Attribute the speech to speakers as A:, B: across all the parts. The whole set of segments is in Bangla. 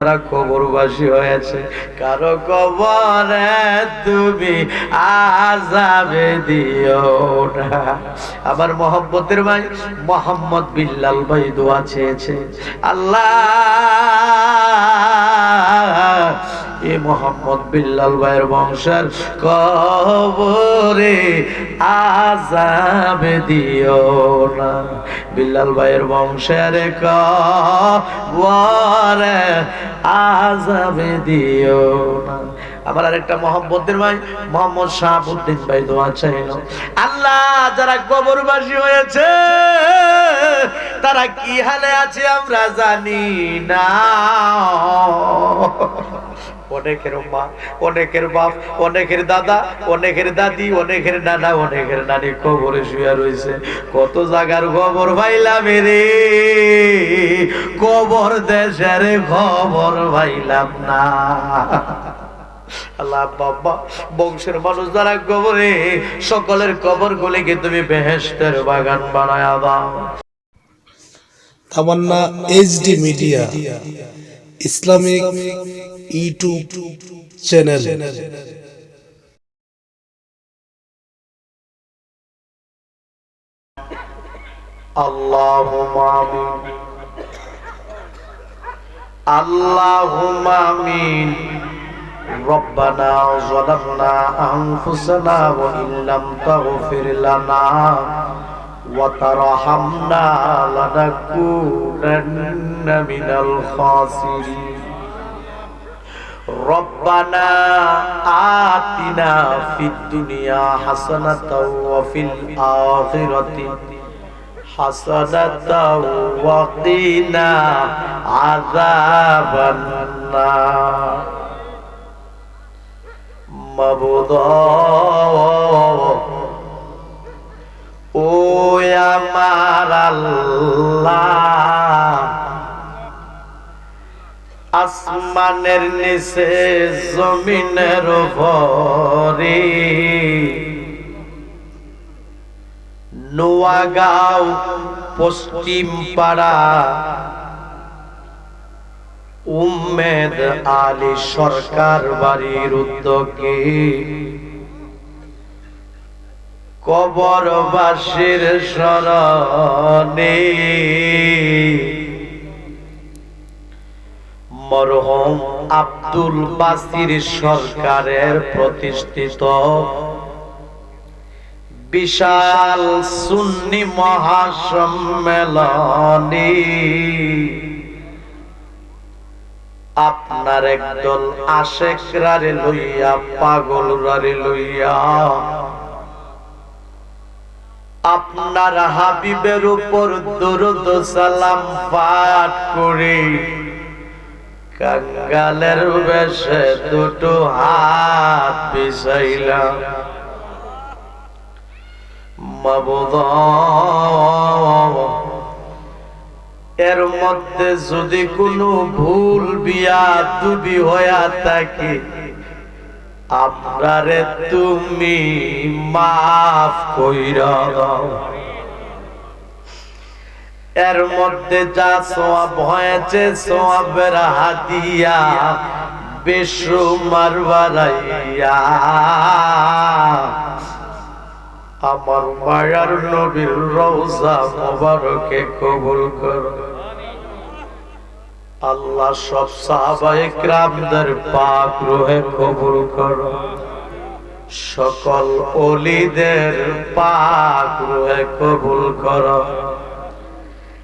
A: তারা কবরবাসী হয়েছে? কারও কবরে তুমি আজাবে দিও না। আমার মোহাম্মতের ভাই মোহাম্মদ বিল্লাল ভাই দোয়া চেয়েছে। আল্লাহ এ মোহাম্মদ বিল্লাল ভাইয়ের বংশের কবরে আজাবে দিও না। বিল্লাল ভাইয়ের বংশের কবরে আজাবে দিও না। আমার আরেকটা মোহাম্মদের ভাই, মোহাম্মদ শাহাবুদ্দিন ভাই দোয়া চাইল। আল্লাহ যারা কবরবাসী হয়েছে, তারা কি হালে আছে আমরা জানি না। অনেকের মা, অনেকের বাপ, অনেকের দাদা, অনেকের দাদি, অনেকের নানা, অনেকের নানি কবরে শুয়ে রয়েছে। কত জায়গার খবর পাইলাম রে। কবর দেশের খবর পাইলাম না। আল্লাহ বাবা, বংশের মানুষ যারা কবরে, সকলের কবর গুলিকে তুমি বেহেস্তের বাগান বানায় দাও।
B: Tamanna HD media Islamic YouTube channel
A: اللهم آمين اللهم آمين ربنا ظلمنا أنفسنا وإن لم تغفر لنا وترحمنا لنكونن من الخاسرين ربنا آتنا في الدنيا حسنة وفي الآخرة حسنة وقنا عذاب النار مبضى او يا مار الله আসমানের নিচে জমিনের ভরে নোয়াগাঁও পশ্চিম পাড়া উম্মেদ আলী সরকার বাড়ির উদ্যোগে। কবরবাসীর স্মরণে মরহম আব্দুল বাসির সরকারের প্রতিষ্ঠিত। বিশাল সুন্নি মহাসম্মেলনে। আপনার একদল আশেকরারে লইয়া পাগলরারে লইয়া। আপনার হাবিবের উপর দরুদ সালাম পাঠ করে। কাঙ্গালের বেশে দুটো হাত মাবুদ এর মধ্যে যদি কোনো ভুল বিয়া দুবি হইয়া থাকে, আপনারে তুমি মাফ কইরা দাও। এর মধ্যে যা সোয়াব হয়েছে সোয়াবের হাতিয়া বিশ্ব মারবারাইয়া আমার মায়ার নবীর রওজা মোবারকে কবুল কর। আল্লাহ সব সাহাবাই গ্রামদের পাক রোহে কবুল কর। সকল অলিদের পাক রোহে কবুল কর।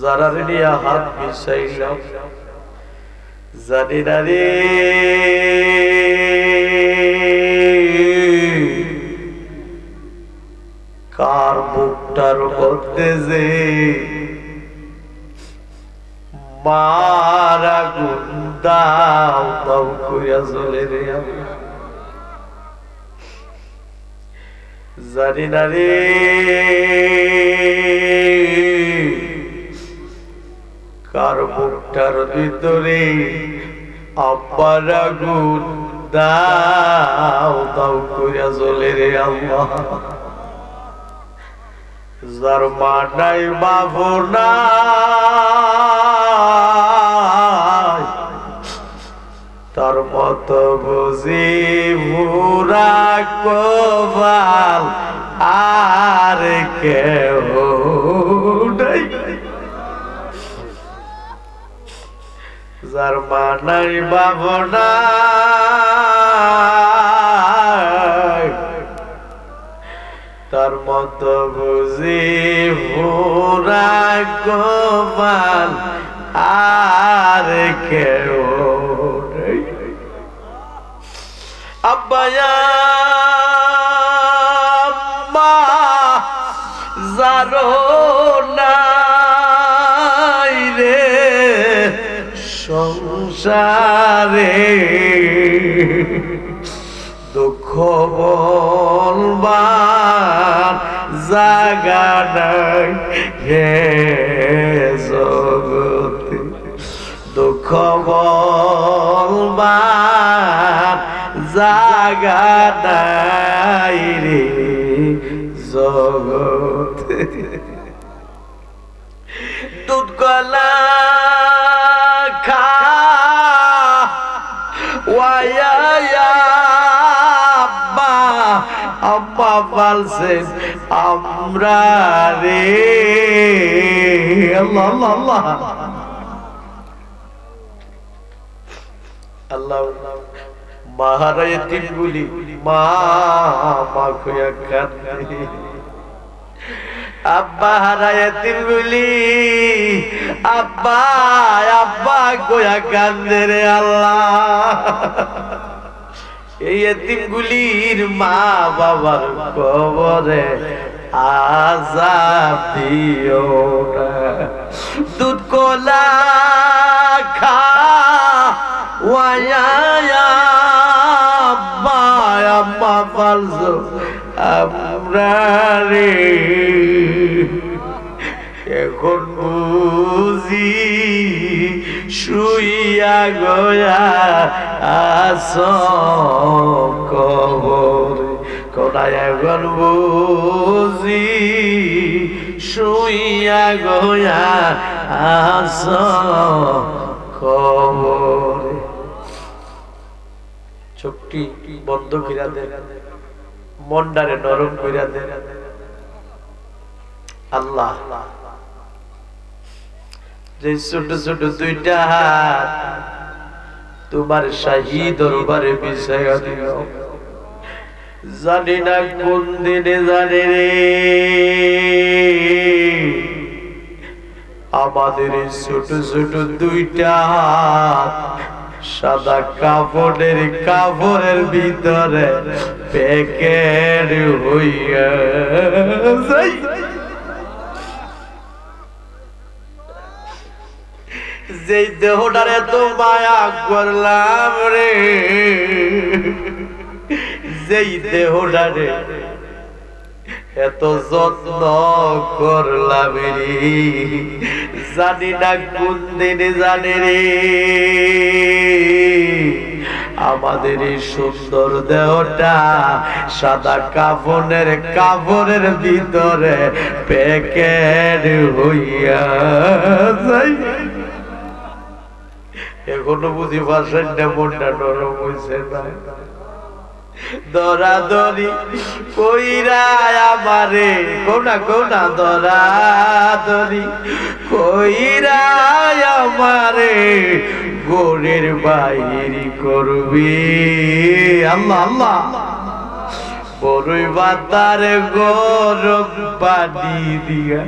A: যারা নিয়ে হাত মিশাইলাম জানি না কার বুকটার মধ্যে যে মার আগুন দাও দাও চলে রে জানি না রে। কার বুকটার ভিতরে আব্বার আগুন দাও দাও কইয়া চলে রে আল্লাহ। যার মা নাই, বাবু তার মত বুঝি মুরা কবাল আর কেহ যার মা নাই বাবু তার মত বুঝি মুরা কবাল আর কেউ আব্বায়া যারো সংসারে দুঃখ বলবার জাগা নাই হে জগতে। দুঃখ বলবার জাগা নাই রে জগতে। ওয়ায়া আব্বা বলছেন আমরা রে আল্লাহ আল্লাহ আল্লাহ। আল্লাহ মা মা খুয়া আব্বা হারায় তিনগুলি আব্বা আব্বা গোয়া কান্দে রে আল্লাহ। এই এতিমগুলির মা বাবার কবরে আজাব দিও দুধ কোলা খা, ওয়ায়া, আব্বা আম্মা পালছো। আমরা গয়া আস কোনায় এখন বুঝি, শুইয়া গয়া আস, কবর। চোখটি বন্ধ কইরা দে, মনটারে নরম কইরা দে। আল্লাহ। যে ছোট ছোট দুইটা হাত, তোমার শাহী দরবারে বিষয় দিল। জানি না কোন দিনে জানে রে। আমাদের ছোট ছোট দুইটা হাত সাদা কাপড়ের কাপড়ের ভিতরে প্যাকেট হইয়া যাই দেহটারে তো মায়া করলাম রে, যেই দেহটারে এত যত্ন করলাম রে, জানি না কোন দিনে জানে রে, আমাদের এই সুন্দর দেহটা সাদা কাফনের কাপড়ের ভিতরে প্যাকেট হইয়া যাই এখনও বুঝি পারছেন মনটা নরম হয়েছে না। দরাদরি কইরা আমারে, কোনা কোনা, দরাদরি কইরা আমারে, গোরের বাইরি করবি। আল্লাহ আল্লাহ। বড়ই বাতার গরম পানি দিয়া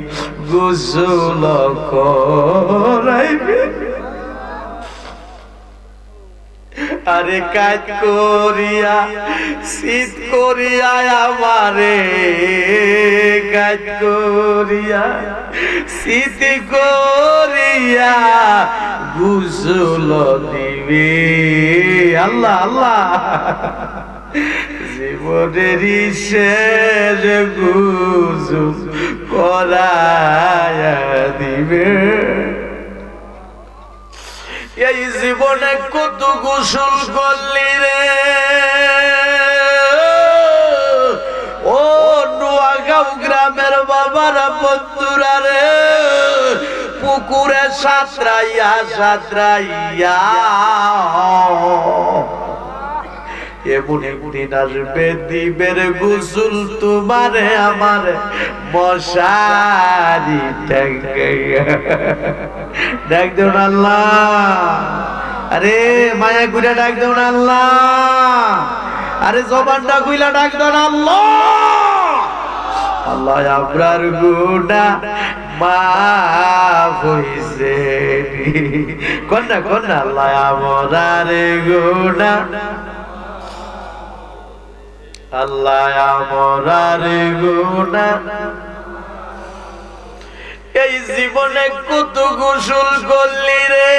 A: গোসল করাইবে। আরে কাজ করিয়া, শীত করিয়া আমারে। কাজ করিয়া, শীত করিয়া গুসল দিবে। আল্লাহ আল্লাহ। জীবনের শেষ গুসল করায়া দিবে। এই জীবনে কত গোসল করলি রে? ও নোয়াগাঁও গ্রামের বাবারা বন্ধুরা রে, পুকুরে সাঁতরাইয়া সাঁতরাইয়া। এমন একদিন আসবে দিবের গুসুল তোমারে আমার মশারি ডাক দেও না আল্লাহ। আরে মায়া গুড়া ডাক দেও না আল্লাহ। আরে জবানটা গুইলা ডাক দেও না আল্লাহ। আল্লাহ আপনার গুণা মাফ হইছে কন্যা কন্যা, আল্লাহ আমার গুণা আল্লাহ আমার এই জীবনে কত গোসল করলি রে?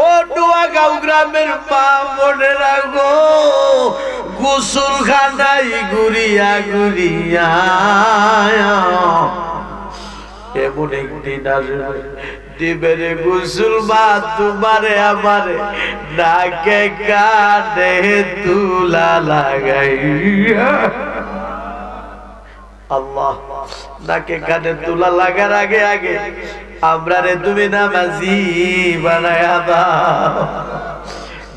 A: ও গাঁও গ্রামের মা মনে রাখো গোসল খানাই ঘুরিয়া ঘুরিয়া এমন একদিন আসবে দিবের গুসুল তোমারে আমারে নাকে কানে তুলা লাগাইয়া। আল্লাহ, নাকে কানে তুলা লাগার আগে আগে আমরা রে তুমি নামাজি বানায়া দাও।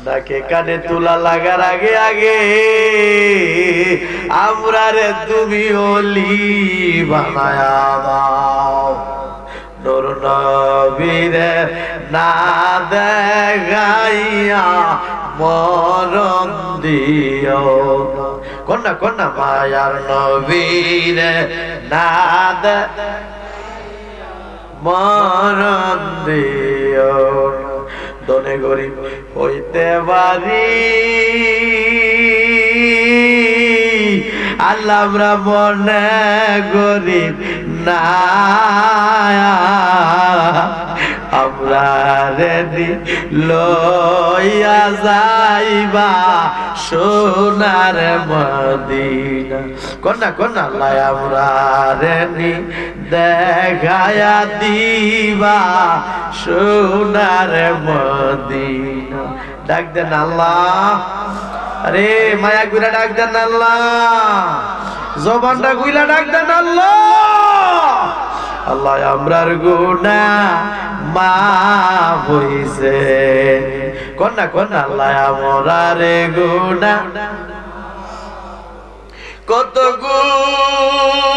A: নাকে কানে তুলা লাগার আগে আগে আমরা রে তুমি অলি বানায়া দাও নূর নবীরে না দেখাইয়া মরণ দিও। কন্যা কন্যা, মায়ার নবীরে না মরণ দিও না। দনে গরিব হইতে পারি আল্লাহ মনে গরিব না আমরা রেডি লইয়া যাইবা সোনার মদিনা। কন্যা কন্যা লাই আমরা রেডি দেখায়া দিবা সোনার মদিনা। ডাক দেন আল্লাহ। আরে মায়া গুলা ডাক দেন আল্লাহ। জবানটা গুইলা ডাক দেন আল্লাহ। আল্লাহ, আমরার গুনা মা হইছে। কন্যা কন্যা, আল্লাহ, আমরারে গুনা কত গুনা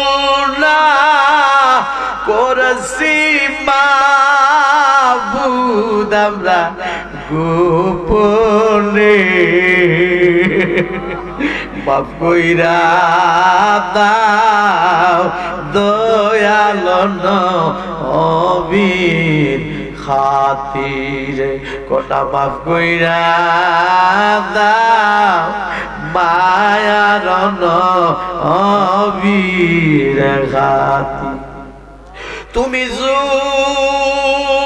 A: করছি মাবুদ আমরা গোপনে। বাপ কইরা দাও দয়াল খাতিরে। কটা মাফ কইরা দাও মায়ার অবির খাতি তুমি যদি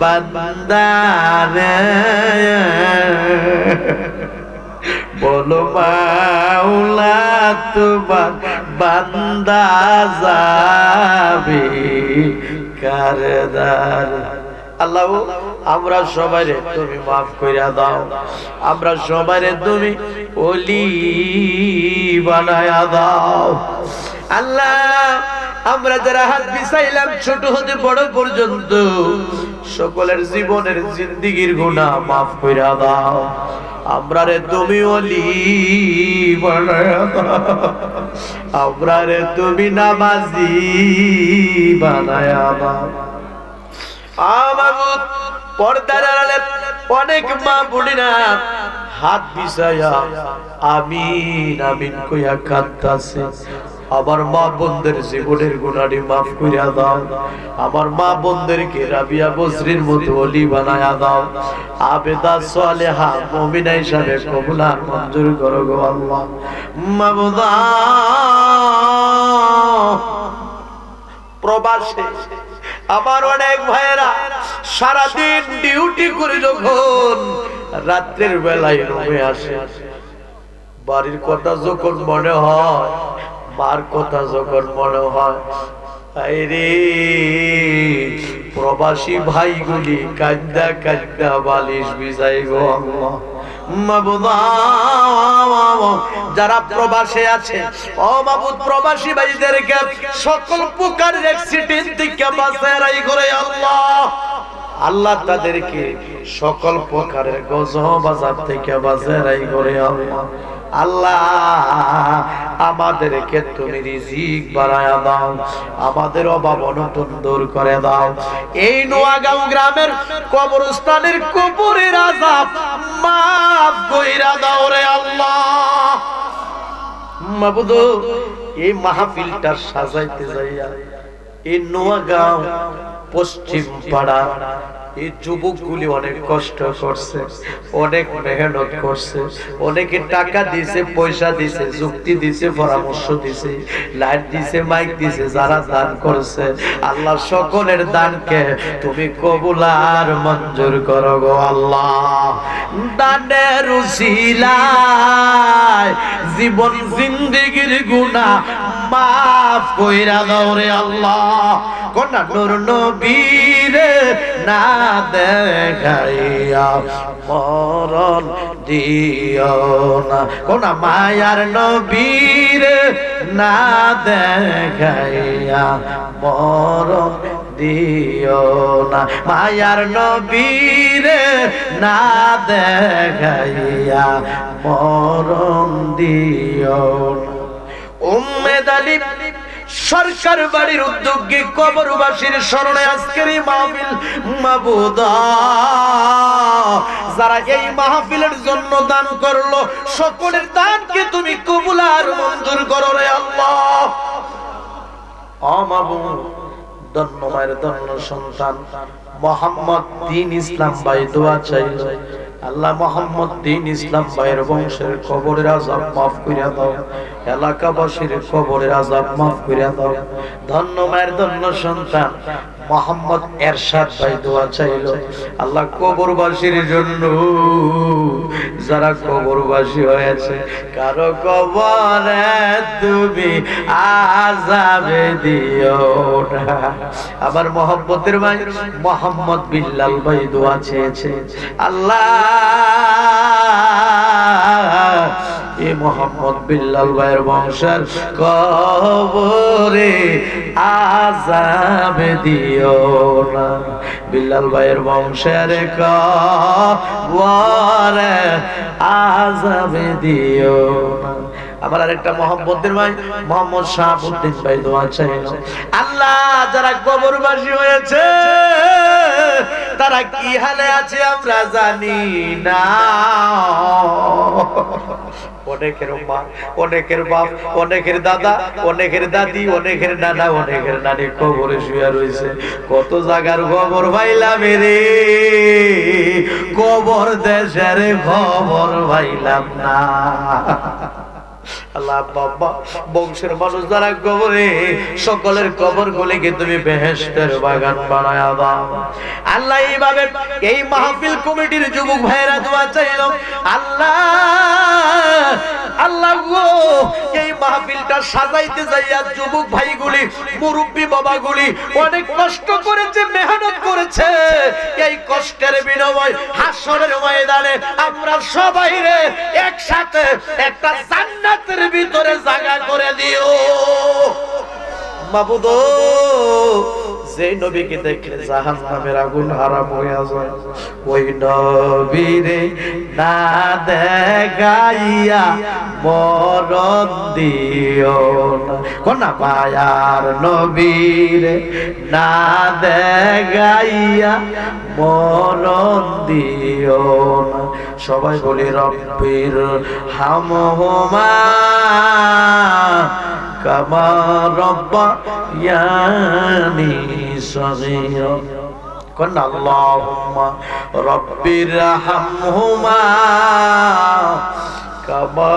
A: বান্দারে। বলো মাওলা তোমার বান্দা যাবে কারদার। আল্লাহ, আমরা সবাই তুমি মাফ কইরা দাও। আমরা সবাই তুমি ওলি বানায়া দাও। আল্লাহ, আমরা যারা হাত বিছাইলাম ছোট হতে বড় পর্যন্ত সকলের জীবনের জিন্দিগির গুণা মাফ কইরা দাও। আমরা রে তুমি দাও। আমরা রে তুমি নামাজি বানায়া পর্দার অনেক মা বুড়িরা হাত বিছায়া আমিন আমিন কইয়া কাঁদতাছে। আমার মা বোনদের জীবনের গুণাটি মাফ করিয়া দাও। আমার মা বোনদেরকে রাবিয়া বসরির মতো অলি বানায়া দাও। আবেদা সালেহা মুমিনা হিসাবে কবুল আর মঞ্জুর করো গো আল্লাহ। মাবুদা প্রবাসে আমার অনেক ভাইয়েরা সারাদিন ডিউটি করে যখন রাত্রের বেলায় রুমে আসে। বাড়ির কথা যখন মনে হয়, মার কথা যখন মনে হয় আরে প্রবাসী ভাইগুলি কান্দা কান্দা বালিশ বিজাই গো যারা প্রবাসে আছে, ও মাবুদ, প্রবাসী ভাইদেরকে সকল প্রকার অ্যাক্সিডেন্ট থেকে বাঁচাই করে আল্লাহ। আল্লাহ তাদেরকে সকল প্রকারের গজব আজাব থেকে বাজারাই করে আল্লাহ। আল্লাহ, আমাদেরকে তুমি রিজিক বাড়ায়া দাও, আমাদের অভাব অনটন দূর করে দাও। এই নোয়াগাঁও গ্রামের কবরস্থানের কবরের আজাব মাফ কইরা দাও রে আল্লাহ। মাবুদ এই মাহফিলটা সাজাইতে যাইয়া এই নোয়াগাঁও পশ্চিম পাড়া। এই যুবকগুলি অনেক কষ্ট করছে, অনেক মেহনত করছে, অনেকে টাকা দিছে, পয়সা দিছে, যুক্তি দিছে, পরামর্শ দিছে, লাইট দিছে, মাইক দিছে, যারা দান করছে। আল্লাহ সকলের দানকে তুমি কবুল আর মঞ্জুর করো গো আল্লাহ। দানের উসিলায় জীবন জিন্দেগির গুনাহ মাফ কইরা দাও রে আল্লাহ। কোনা নূর নবীর না দেখাইয়া মরণ দিও না। কোনা মায়ার নবীর না দেখাইয়া মরণ দিও না। মায়ার নবীর না দেখাইয়া মরণ দিও না। উম্মেদ আলী, সরকার বাড়ির উদ্যোগে কবরবাসীর স্মরণে আজকের এই মাহফিল যারা এই মাহফিলের জন্য দান করল, সকলের দানকে তুমি কবুল আর মঞ্জুর করো রে আল্লাহ। অমাবু ধন্য মায়ের ধন্য সন্তান। মোহাম্মদ দিন ইসলাম ভাই দোয়া চাইল। আল্লাহ মোহাম্মদ দিন ইসলাম ভাইয়ের বংশের কবরের আজাব মাফ করিয়া দাও। এলাকাবাসীর কবরের আজাব মাফ করিয়া দাও। ধন্য মায়ের ধন্য সন্তান। মোহাম্মদ এরশাদ ভাই দোয়া চাইল। আল্লাহ কবরবাসীর জন্য যারা কবরবাসী হয়েছে, কারও কবরে তুমি আজাবে দিও না। আমার মোহাম্মদের ভাই মোহাম্মদ বিল্লাল ভাই দোয়া চেয়েছে। আল্লাহ এ মোহাম্মদ বিল্লাল ভাইয়ের বংশের কবরে আজাবে দিও না। বিল্লাল ভাইয়ের বংশের কবরে আজাবে দিও না। আমার আরেকটা মোহাম্মদের ভাই, মোহাম্মদ শাহাবুদ্দিন ভাই দোয়া চাই আল্লাহ যারা কবরবাসী হয়েছে তারা কি হালে আছে আমরা জানি না। অনেকের মা, অনেকের বাপ, অনেকের দাদা, অনেকের দাদি, অনেকের নানা, অনেকের নানি কবরে শুয়ে রয়েছে। কত জায়গার খবর পাইলাম রে। কবর দেশের খবর পাইলাম না। আল্লাহ বাবা, বংশের মানুষ যারা কবরে, সকলের কবর গুলিকে তুমি বেহেস্তের বাগান বানায় দাও। আল্লাহ এইভাবে এই মাহফিল কমিটির যুবক ভাইরা দোয়া চাইল। আল্লাহ আল্লাহ গো, এই মাহফিলটা সাজাইতে যাইয়া যুবক ভাইগুলি, মুরব্বী বাবাগুলি অনেক কষ্ট করেছে, মেহনত করেছে। এই কষ্টের বিনিময় হাসরের ময়দানে আমরা সবাই একসাথে একটা জান্নাতের ভিতরে জায়গা করে দিও। মাবুদ যে নবীকে দেখলে জাহান নামের আগুন হারাম হয়ে যায়। ওই নবীরে না দেখাইয়া মরণ দিও কোনা মায়ার নবীরে না দেখাইয়া মরণ দিও সবাই বলি রব্বির হামহুমা কামা রব্বা ইয়ানি সগীরা। কোন আল্লাহুম্মা রব্বির হামহুমা কামা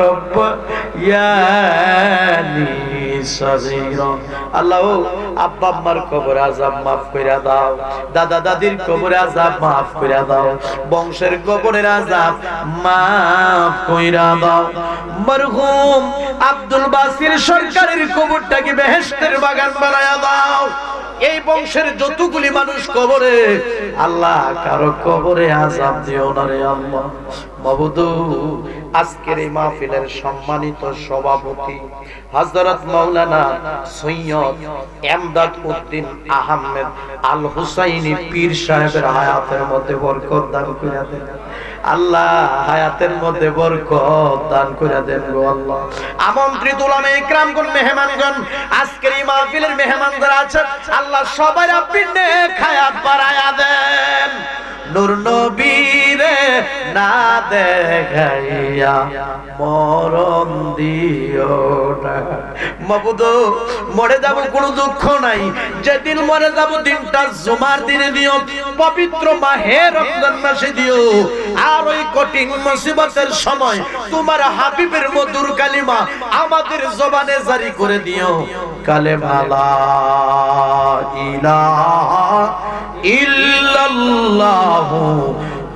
A: রব্বা ইয়ানি আল্লাহ, আব্বা আম্মার কবর আজাব মাফ দাও, দাদা দাদির কবর আজাব মাফ দাও, বংশের আজাব মাফ দাও। মরহুম আব্দুল বাসির সরকারের কবরটাকে বেহেশতের বাগান বানায়া দাও। এই বংশের যতগুলি মানুষ কবরে, আল্লাহ কারও কবরে আজাব দিও না রে আল্লাহ আজকের এই মাহফিলের সম্মানিত সভাপতি হযরত মাওলানা সৈয়দ এমদাদ উদ্দিন আহমেদ আল হুসাইনি পীর সাহেবের হায়াতের মধ্যে বরকত দান করে দেন। আল্লাহ, হায়াতের মধ্যে বরকত দান করে দেন গো আল্লাহ। আমন্ত্রিত উলামা ইকরামগণ মেহমানগণ, আজকের এই মাহফিলের মেহমান যারা আছেন। আল্লাহ সবার আপনি নেক হায়াত বাড়ায়া দেন। নূর নবীরে না দেখাইয়া মরণ দিও মাবুদ, মরে যাব কোনো দুঃখ নাই। যেদিন মরে যাব দিনটা জুমার দিনে দিও, পবিত্র মাহে রমজান মাসে দিও। আর ওই কঠিন মুসিবতের সময় তোমার হাবিবের মধুর কালিমা আমাদের জবানে জারি করে দিও। কালেমা লা ইলাহা ইল্লাল্লাহু